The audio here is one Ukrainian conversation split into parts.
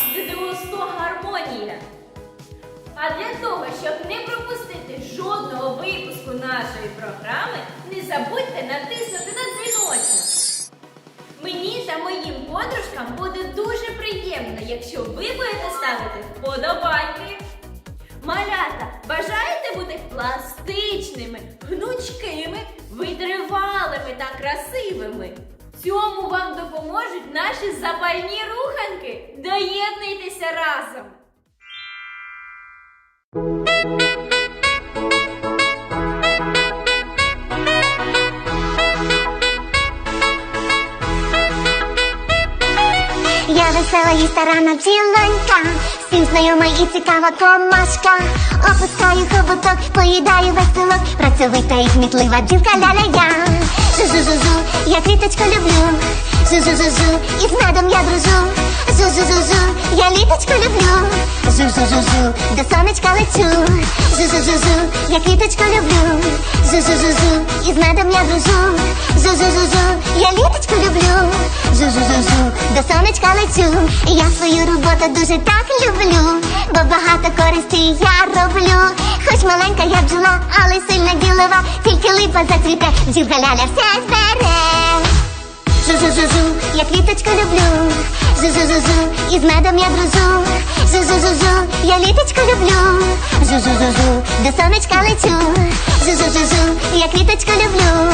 на наш канал ЗДО 100 Гармонія. А для того, щоб не пропустити жодного випуску нашої програми, не забудьте натиснути на дзвіночок. Мені та моїм подружкам буде дуже приємно, якщо ви будете ставити вподобайки. Малята, бажаєте бути пластичними, гнучкими, витривалими та красивими? Цьому вам допоможуть наші запальні руханки. Доєднуйтеся разом! Я весела і старана ділонька, всім знайома і цікава комашка. Опускаю хоботок, поїдаю весь пилок, працьовита і кмітлива дівка ля-ля я. Жу-жу-жу-жу, я квіточку люблю. Жу-жу-жу-жу, і з медом я дружу. Жу-жу-жу-жу, я літочку люблю. Жу-жу-жу-жу, до сонечка лечу. Жу-жу-жу-жу, я квіточку люблю. Жу-жу-жу-жу, і медом я дружу. Жу-жу-жу-жу, я літочку люблю. Жу-жу-жу-жу, до сонечка лечу. Я свою роботу дуже так люблю, бо багато користі я роблю. Хоч маленька я бджола, але сильна ділова, тільки липа зацвіте, бджілка ляля все збере. Жу-жу-жу-жу, я квіточку люблю. Жу-жу-жу-жу, і з медом я дружу. Жу-жу-жу-жу, я літочку люблю. Жу-жу-жу-жу, до сонечка лечу. Жу-жу-жу-жу, я квіточку люблю.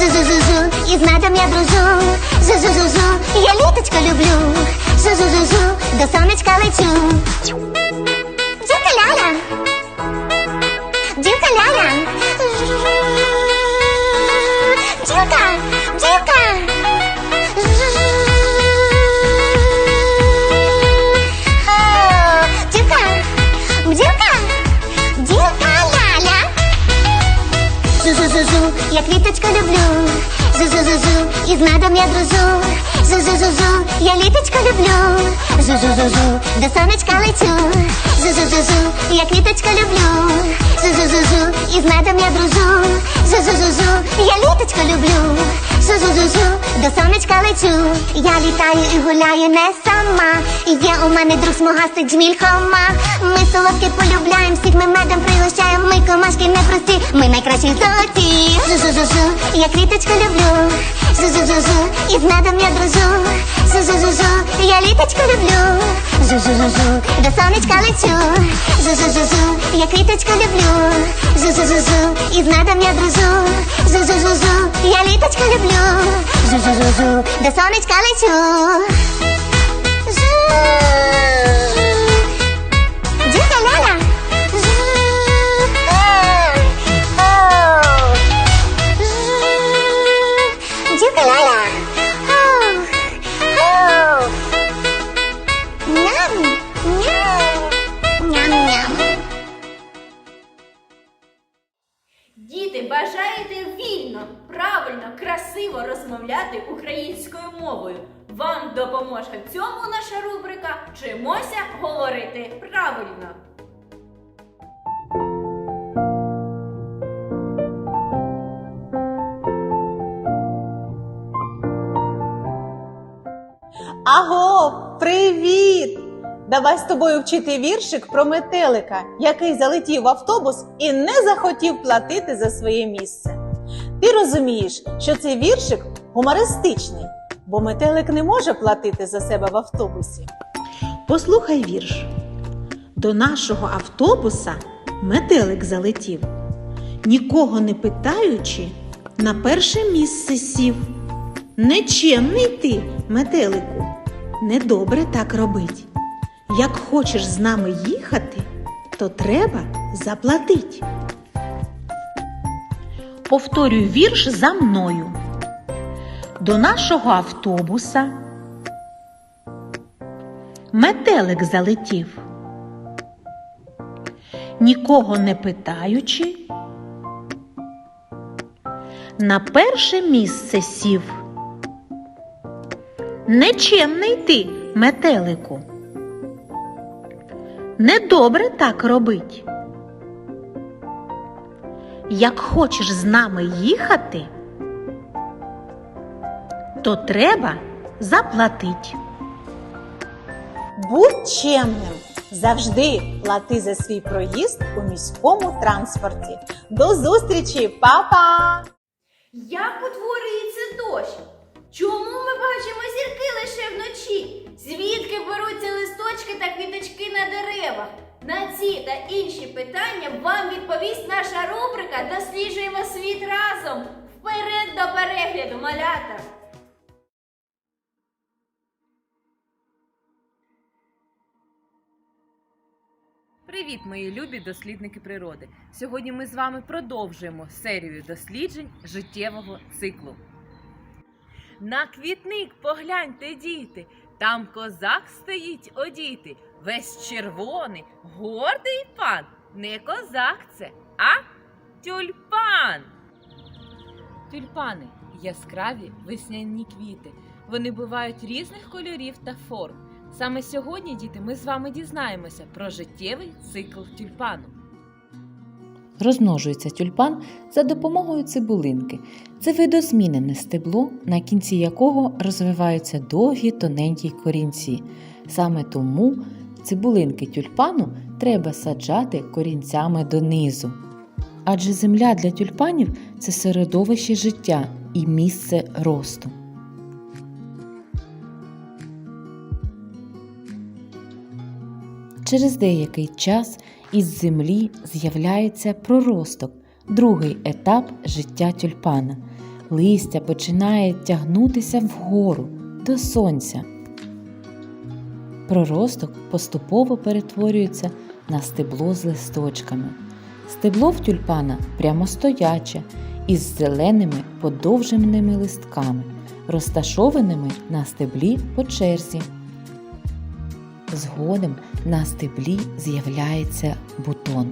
Жу-жу-жу-жу, і медом я дружу. Жу-жу-жу-жу, я літочку люблю. Жу-жу-жу-жу, до сонечка лечу. Жу-жу-жу-жу, я квіточку люблю. Жу-жу-жу-жу, і з медом я дружу. Жу-жу-жу-жу, я літочку люблю. Жу-жу-жу-жу, до сонечка лечу. Жу-жу-жу-жу, я квіточку люблю. Жу-жу-жу-жу, і з медом я дружу. Жу-жу-жу-жу, я літочку люблю. Жу-жу-жу-жу, до сонечка лечу. Я літаю і гуляю не сама. Є у мене друг смугастий джміль хома. Ми солодке полюбляємо, всіх ми медом пригощаємо. Ми комашки непрості, ми найкращі золоті. Жу-жу-жу-жу, я квіточку люблю. Жу-жу-жу-жу, і з медом я дружу. Жу-жу-жу-жу, я літочку люблю. Жу-жу-жу-жу, до сонечка лечу. Жу-жу-жу-жу, я квіточку люблю. Жу-жу-жу-жу, і з медом я дружу. Жу-жу-жу-жу, я літочку люблю. Жу-жу-жу-жу, до сонечка лечу. Жу. Правильно. Аго, привіт! Давай з тобою вчити віршик про метелика, який залетів в автобус і не захотів платити за своє місце. Ти розумієш, що цей віршик гумористичний, бо метелик не може платити за себе в автобусі. Послухай вірш. До нашого автобуса метелик залетів, нікого не питаючи, на перше місце сів. Нечемний ти, метелику, недобре так робить. Як хочеш з нами їхати, то треба заплатить. Повторюй вірш за мною. До нашого автобуса метелик залетів. Нікого не питаючи, на перше місце сів. Нечемний ти, метелику. Недобре так робить. Як хочеш з нами їхати, то треба заплатить. Будь чемним. Завжди плати за свій проїзд у міському транспорті. До зустрічі, Па-па! Як утворюється дощ? Чому ми бачимо зірки лише вночі? Звідки беруться листочки та квіточки на деревах? На ці та інші питання вам відповість наша рубрика Досліджуємо світ разом. Вперед до перегляду, малята! Привіт, мої любі дослідники природи! Сьогодні ми з вами продовжуємо серію досліджень життєвого циклу. На квітник погляньте, діти, там козак стоїть одіти, весь червоний, гордий пан. Не козак це, а тюльпан. Тюльпани яскраві весняні квіти. Вони бувають різних кольорів та форм. Саме сьогодні, діти, ми з вами дізнаємося про життєвий цикл тюльпану. Розмножується тюльпан за допомогою цибулинки. Це видозмінене стебло, на кінці якого розвиваються довгі тоненькі корінці. Саме тому цибулинки тюльпану треба саджати корінцями донизу. Адже земля для тюльпанів це середовище життя і місце росту. Через деякий час із землі з'являється проросток, другий етап життя тюльпана. Листя починає тягнутися вгору до сонця. Проросток поступово перетворюється на стебло з листочками. Стебло в тюльпана прямостояче із зеленими подовженими листками, розташованими на стеблі по черзі. Згодом на стеблі з'являється бутон.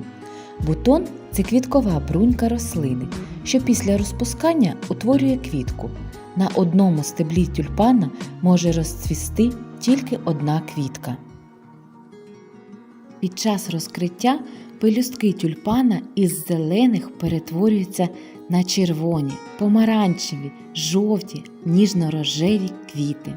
Бутон це квіткова брунька рослини, що після розпускання утворює квітку. На одному стеблі тюльпана може розцвісти тільки одна квітка. Під час розкриття пелюстки тюльпана із зелених перетворюються на червоні, помаранчеві, жовті, ніжно-рожеві квіти.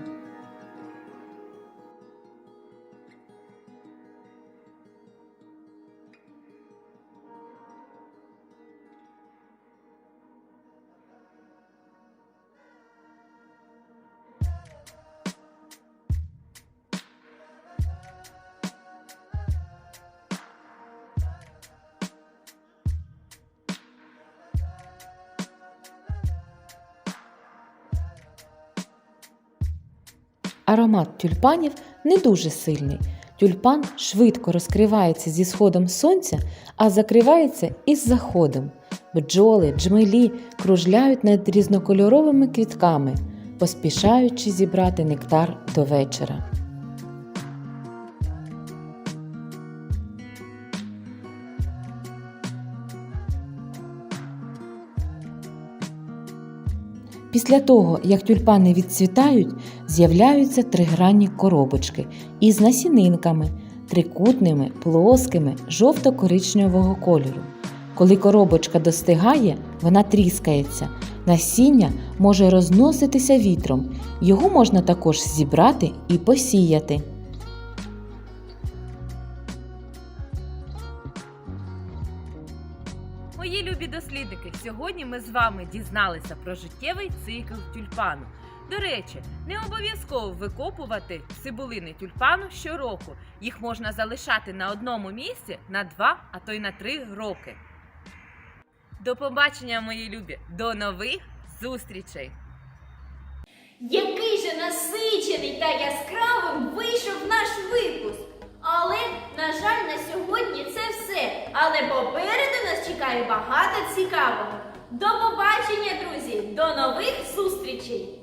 Аромат тюльпанів не дуже сильний. Тюльпан швидко розкривається зі сходом сонця, а закривається із заходом. Бджоли, джмелі кружляють над різнокольоровими квітками, поспішаючи зібрати нектар до вечора. Після того, як тюльпани відцвітають, з'являються тригранні коробочки із насінинками, трикутними, плоскими, жовто-коричневого кольору. Коли коробочка достигає, вона тріскається. Насіння може розноситися вітром. Його можна також зібрати і посіяти. Мої любі дослідники, сьогодні ми з вами дізналися про життєвий цикл тюльпану. До речі, не обов'язково викопувати цибулини тюльпану щороку. Їх можна залишати на одному місці на два, а то й на три роки. До побачення, мої любі! До нових зустрічей! Який же насичений та яскравим вийшов наш випуск. Але, на жаль, на сьогодні це все. Але попереду нас чекає багато цікавого. До побачення, друзі! До нових зустрічей!